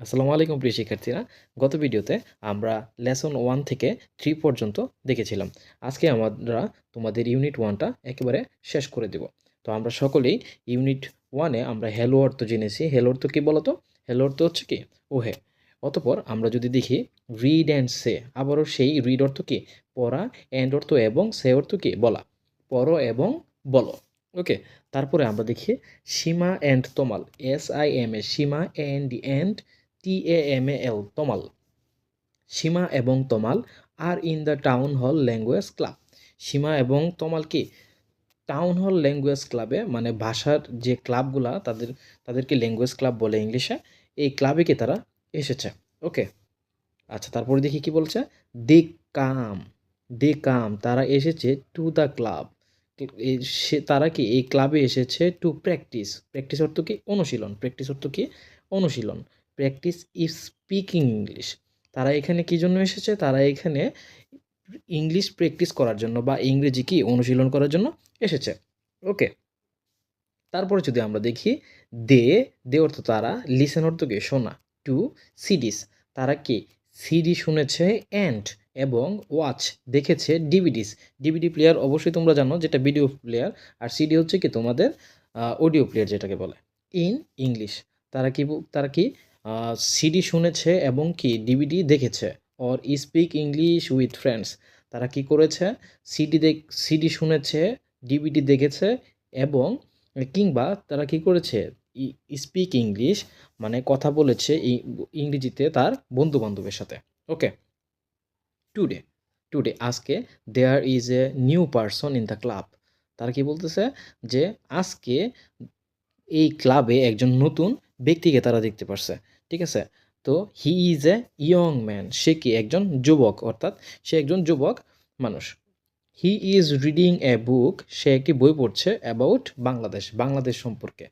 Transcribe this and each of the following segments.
আসসালামু আলাইকুম, প্রিয় শিক্ষার্থীরা। গত ভিডিওতে আমরা লেসন ওয়ান থেকে থ্রি পর্যন্ত দেখেছিলাম। আজকে আমরা তোমাদের ইউনিট ওয়ানটা একেবারে শেষ করে দেব। তো আমরা সকলেই ইউনিট ওয়ানে আমরা হ্যালো অর্থ জেনেছি। হ্যালো অর্থ কী বলতো? হ্যালো অর্থ হচ্ছে কি? ওহে। অতপর আমরা যদি দেখি রিড অ্যান্ড সে আবারও সেই রিড অর্থ কি? পড়া অ্যান্ড অর্থ এবং সে অর্থ কি? বলা। পড়ো এবং বলো। ওকে। তারপরে আমরা দেখি Seema and Tamal. S I M A Seema and and T A M A L Tamal Seema এবং Tamal are in the town hall language club Seema এবং তমাল কি? টাউন হল ল্যাঙ্গুয়েজ ক্লাবে মানে ভাষার যে ক্লাবগুলা তাদের, তাদেরকে ল্যাঙ্গুয়েজ ক্লাব বলে ইংলিশে, এই ক্লাবে কি তারা এসেছে? ওকে আচ্ছা তারপরে দেখি কি বলছে? দে কাম দে কাম তারা এসেছে টু দ্য ক্লাব সে, তারা কি এই ক্লাবে এসেছে টু প্র্যাকটিস প্র্যাকটিস অর্থ কি? অনুশীলন. প্র্যাকটিস অর্থ কি? অনুশীলন. প্র্যাকটিস ইজ স্পিকিং ইংলিশ তারা এখানে কী জন্য এসেছে? তারা এখানে ইংলিশ প্র্যাকটিস করার জন্য বা ইংরেজি কি অনুশীলন করার জন্য এসেছে। ওকে তারপরে যদি আমরা দেখি, দে দে অর্থ তারা লিসেন অর্থ কি? শোনা। টু সিডিস তারা কি? সিডি শুনেছে অ্যান্ড এবং ওয়াচ দেখেছে ডিভিডিস ডিভিডি প্লেয়ার অবশ্যই তোমরা জানো যেটা ভিডিও প্লেয়ার আর সিডি হচ্ছে কি তোমাদের অডিও প্লেয়ার যেটাকে বলে। ইন ইংলিশ তারা কি তারা কি সিডি শুনেছে এবং কি ডিভিডি দেখেছে। Or speak English with friends তারা কি করেছে? সিডি দেখ সিডি শুনেছে ডিভিডি দেখেছে এবং কিংবা তারা কি করেছে? স্পিক ইংলিশ মানে কথা বলেছে ইংরেজিতে তার বন্ধু বান্ধবের সাথে। ওকে টুডে টুডে আজকে there is a new person in the club তারা কি বলতেছে? যে আজকে এই ক্লাবে একজন নতুন ব্যক্তিকে তারা দেখতে পারছে। ঠিক আছে? তো he is a young man সে কি? একজন যুবক, অর্থাৎ সে একজন যুবক মানুষ। হি ইজ রিডিং এ বুক সে একটি বই পড়ছে অ্যাবাউট বাংলাদেশ বাংলাদেশ সম্পর্কে।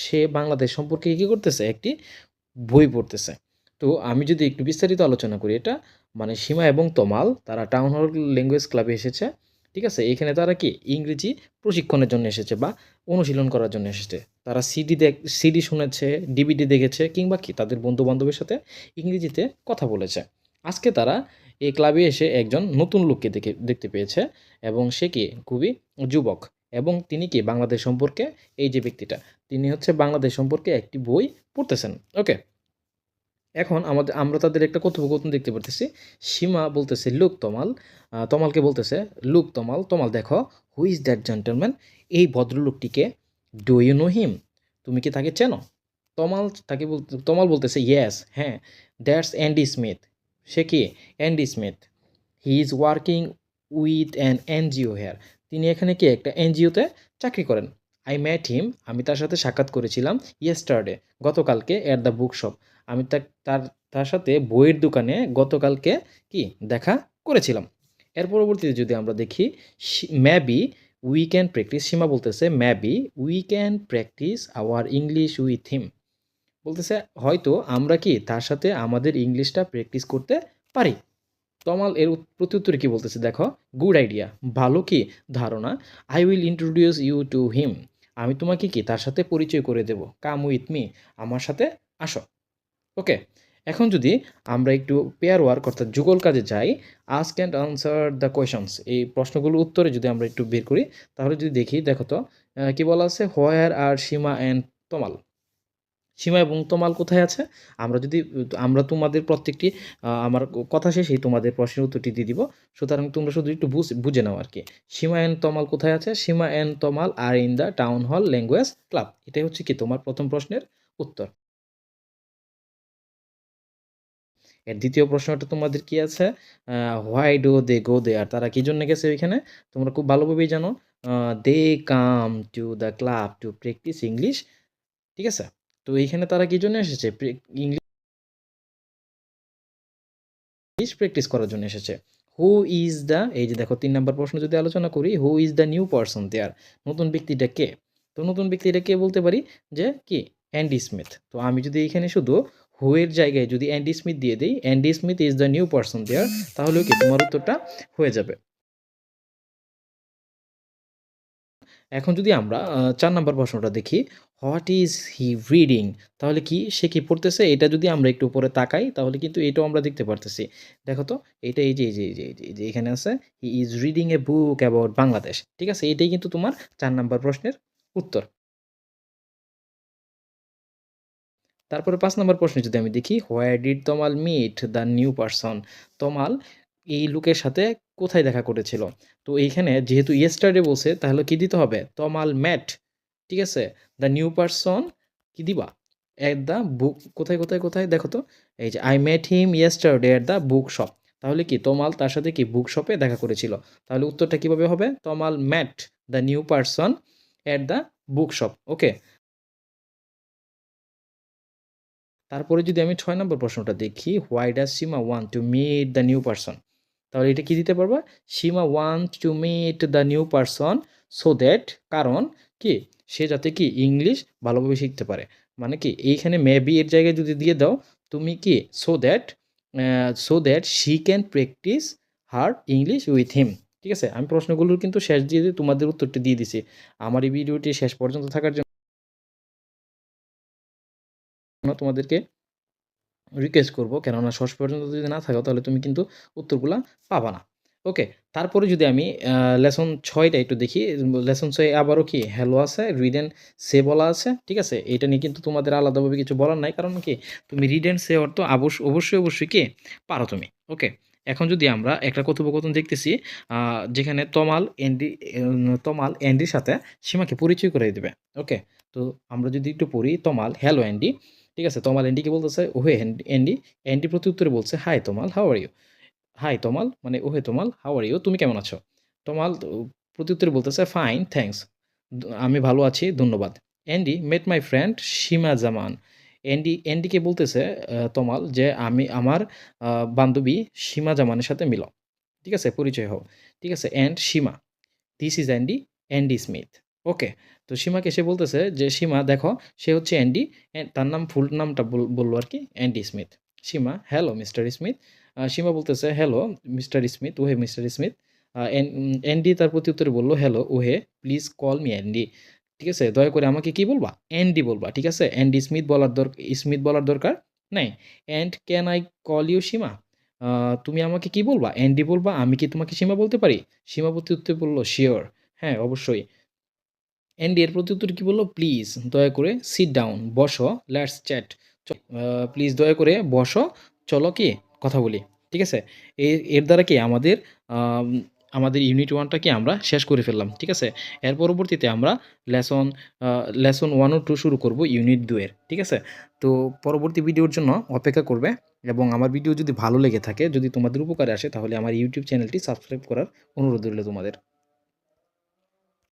সে বাংলাদেশ সম্পর্কে কী করতেছে? একটি বই পড়তেছে। তো আমি যদি একটু বিস্তারিত আলোচনা করি, এটা মানে সীমা এবং তমাল, তারা টাউন হল ল্যাঙ্গুয়েজ ক্লাবে এসেছে। ঠিক আছে? এখানে তারা কি? ইংরেজি প্রশিক্ষণের জন্য এসেছে বা অনুশীলন করার জন্য এসেছে। তারা সিডি দেখ সিডি শুনেছে ডিভিডি দেখেছে কিংবা কি তাদের বন্ধু বান্ধবের সাথে ইংরেজিতে কথা বলেছে। আজকে তারা এই ক্লাবে এসে একজন নতুন লোককে দেখে, দেখতে পেয়েছে এবং সে কি খুবই যুবক এবং তিনি কি বাংলাদেশ সম্পর্কে, এই যে ব্যক্তিটা, তিনি হচ্ছে বাংলাদেশ সম্পর্কে একটি বই পড়তেছেন। ওকে এখন আমাদের, আমরা তাদের একটা কথোপকথন দেখতে পারতেছি। সীমা বলতেছে, লুক তমাল। তমালকে বলতেছে, লুক তমাল তমাল, দেখো হু ইজ দ্যাট জেন্টলম্যান এই ভদ্রলোকটিকে ডু ইউ নো হিম তুমি কি তাকে চেনো? তমাল তাকে বলতে তমাল বলতেছে ইয়েস হ্যাঁ দ্যাটস অ্যান্ডি স্মিথ সে কি? Andy Smith he is working with an NGO here তিনি এখানে কি? একটা এনজিওতে চাকরি করেন। আই ম্যাট হিম আমি তার সাথে সাক্ষাৎ করেছিলাম ইয়েস্টারডে গতকালকে অ্যাট দ্য বুক শপ আমি তার তার সাথে বইয়ের দোকানে গতকালকে কি? দেখা করেছিলাম। এর পরবর্তীতে যদি আমরা দেখি maybe we can practise Seema বলতেছে maybe we can practise our English with him বলতেছে, হয়তো আমরা কি তার সাথে আমাদের ইংলিশটা প্র্যাকটিস করতে পারি? তমাল এর প্রত্যুত্তরে কি বলতেছে, দেখো গুড আইডিয়া ভালো কি ধারণা I will introduce you to him আমি তোমাকে কি তার সাথে পরিচয় করে দেব? কাম উইথ মি আমার সাথে আসো। ওকে এখন যদি আমরা একটু পেয়ার ওয়ার্ক অর্থাৎ যুগল কাজে যাই ask and answer the questions এই প্রশ্নগুলোর উত্তরে যদি আমরা একটু বের করি, তাহলে যদি দেখি, দেখো তো কী বলা আছে? Where are Seema and Tamal Seema এবং তমাল কোথায় আছে? আমরা যদি, আমরা তোমাদের প্রত্যেকটি আমার কথা শেষেই তোমাদের প্রশ্নের উত্তরটি দিয়ে দিব। সুতরাং তোমরা শুধু একটু বুঝ নাও আর কি সীমা অ্যান্ড তমাল কোথায় আছে? Seema and Tamal are in the town hall language club এটাই হচ্ছে কি তোমার প্রথম প্রশ্নের উত্তর। এর দ্বিতীয় প্রশ্নটা তোমাদের কি আছে? হোয়াই ডু দে গো দে আর তারা কি জন্য গেছে ওইখানে? তোমরা খুব ভালোভাবেই জানো। They come to the club to practise English ঠিক আছে? তো এইখানে তারা কি জন্য এসেছে? ইংলিশ প্র্যাকটিস করার জন্য এসেছে। হু ইজ দ্য এই যে দেখো তিন নম্বর প্রশ্ন যদি আলোচনা করি who is the new person there নতুন ব্যক্তিটা কে? তো নতুন ব্যক্তিটা কে বলতে পারি? যে কি? অ্যান্ডি স্মিথ তো আমি যদি এখানে শুধু হু এর জায়গায় যদি অ্যান্ডি স্মিথ দিয়ে দিই Andy Smith is the new person there তাহলেও কি তোমার উত্তরটা হয়ে যাবে। এখন যদি আমরা চার নম্বর প্রশ্নটা দেখি হোয়াট ইজ হি রিডিং তাহলে কি সে কি পড়তেছে? এটা যদি আমরা একটু উপরে তাকাই, তাহলে কিন্তু এটাও আমরা দেখতে পারতেছি। দেখো তো, এটা এই যে এই যে এই যে এই যে এখানে আছে he is reading a book about Bangladesh ঠিক আছে, এটাই কিন্তু তোমার চার নাম্বার প্রশ্নের উত্তর। তারপরে পাঁচ নম্বর প্রশ্নে যদি আমি দেখি where did Tamal meet the new person Tamal এই লোকের সাথে কোথায় দেখা করেছিল? তো এইখানে যেহেতু ইয়েস্টারডে বলছে, তাহলে কি দিতে হবে? তমাল ম্যাট ঠিক আছে? দ্য নিউ পারসন কি দিবা? অ্যাট দ্য বুক কোথায় কোথায় কোথায়? দেখো তো, এই যে I met him yesterday at the book shop তাহলে কি তমাল তার সাথে কি বুক শপে দেখা করেছিল? তাহলে উত্তরটা কীভাবে হবে? Tamal met the new person at the book shop okay তারপরে যদি আমি ছয় নম্বর প্রশ্নটা দেখি why does Seema want to meet the new person তাহলে এটা কি দিতে পারবা? Seema want to meet the new person so that কারণ কি? সে যাতে কি ইংলিশ ভালোভাবে শিখতে পারে। মানে কি, এইখানে মেবি এর জায়গায় যদি দিয়ে দাও, তুমি কি so that so that she can practise her English with him ঠিক আছে? আমি প্রশ্নগুলোর কিন্তু শেষ দিয়ে দিয়ে তোমাদের উত্তরটি দিয়ে দিছি। আমার এই ভিডিওটি শেষ পর্যন্ত থাকার জন্য তোমাদেরকে রিকোয়েস্ট করব। কেননা শেষ পর্যন্ত যদি না থাকো, তাহলে তুমি কিন্তু উত্তরগুলা পাবা না। ওকে তারপরে যদি আমি লেসন ছয়টা একটু দেখি। লেসন ছয় আবারও কি হ্যালো আছে রিড অ্যান্ড সে বলা আছে, ঠিক আছে? এটা নিয়ে কিন্তু তোমাদের আলাদাভাবে কিছু বলার নাই। কারণ কি? তুমি রিড অ্যান্ড সে অর্থ অবশ্য অবশ্যই অবশ্যই কি পারো তুমি। ওকে এখন যদি আমরা একটা কথোপকথন দেখতেছি যেখানে তমাল এন্ডি তমাল অ্যান্ডির সাথে সীমাকে পরিচয় করে দেবে। ওকে তো আমরা যদি একটু পড়ি, তমাল হ্যালো অ্যান্ডি ঠিক আছে? তমাল অ্যান্ডিকে বলতেছে? ওহে অ্যান্ডি অ্যান্ডি প্রতি উত্তরে বলছে, হাই তোমাল হাউ আর ইউ হাই তোমাল মানে ওহে তোমাল হাউ আর ইউ তুমি কেমন আছো? তোমাল প্রতি উত্তরে বলতেছে ফাইন থ্যাঙ্কস আমি ভালো আছি, ধন্যবাদ। Andy met my friend Seema Zaman Andy অ্যান্ডিকে বলতেছে তোমাল যে আমি, আমার বান্ধবী সীমা জামানের সাথে মিল ঠিক আছে? পরিচয় হও। ঠিক আছে? And Seema this is Andy Andy Smith okay, তো সীমাকে সে বলতেছে যে, সীমা দেখো, সে হচ্ছে অ্যান্ডি তার নাম ফুল, নামটা বল- বলল আর কি, Andy Smith. Seema, hello, mister Smith. Seema বলতেছে, হ্যালো, মিস্টার স্মিথ, ওহে মিস্টার স্মিথ। অ্যান্ডি তার প্রতি উত্তরে বলল, হ্যালো, ওহে, প্লিজ কল মি অ্যান্ডি। ঠিক আছে, দয়া করে আমাকে কি বলবা? অ্যান্ডি বলবা, ঠিক আছে? অ্যান্ডি স্মিথ বলার দরকার স্মিথ বলার দরকার নাই। And can I call you Seema? তুমি আমাকে কি বলবা? অ্যান্ডি বলবা, আমি কি তোমাকে সীমা বলতে পারি? সীমা প্রতি উত্তরে বলল, শিওর। হ্যাঁ অবশ্যই। অ্যান্ডি এর প্রতি উত্তরে কি বলল? প্লিজ দয়া করে সিট ডাউন বসো লেটস চ্যাট প্লিজ দয়া করে বসো, চলো কি? কথা বলি, ঠিক আছে? এর এর দ্বারা কি আমাদের আমাদের ইউনিট ওয়ানটা কি আমরা শেষ করে ফেললাম, ঠিক আছে? এর পরবর্তীতে আমরা লেসন লেসন ওয়ান ও টু শুরু করব ইউনিট দুয়ের ঠিক আছে? তো পরবর্তী ভিডিওর জন্য অপেক্ষা করবে এবং আমার ভিডিও যদি ভালো লেগে থাকে, যদি তোমাদের উপকারে আসে, তাহলে আমার ইউটিউব চ্যানেলটি সাবস্ক্রাইব করার অনুরোধ রইল তোমাদের।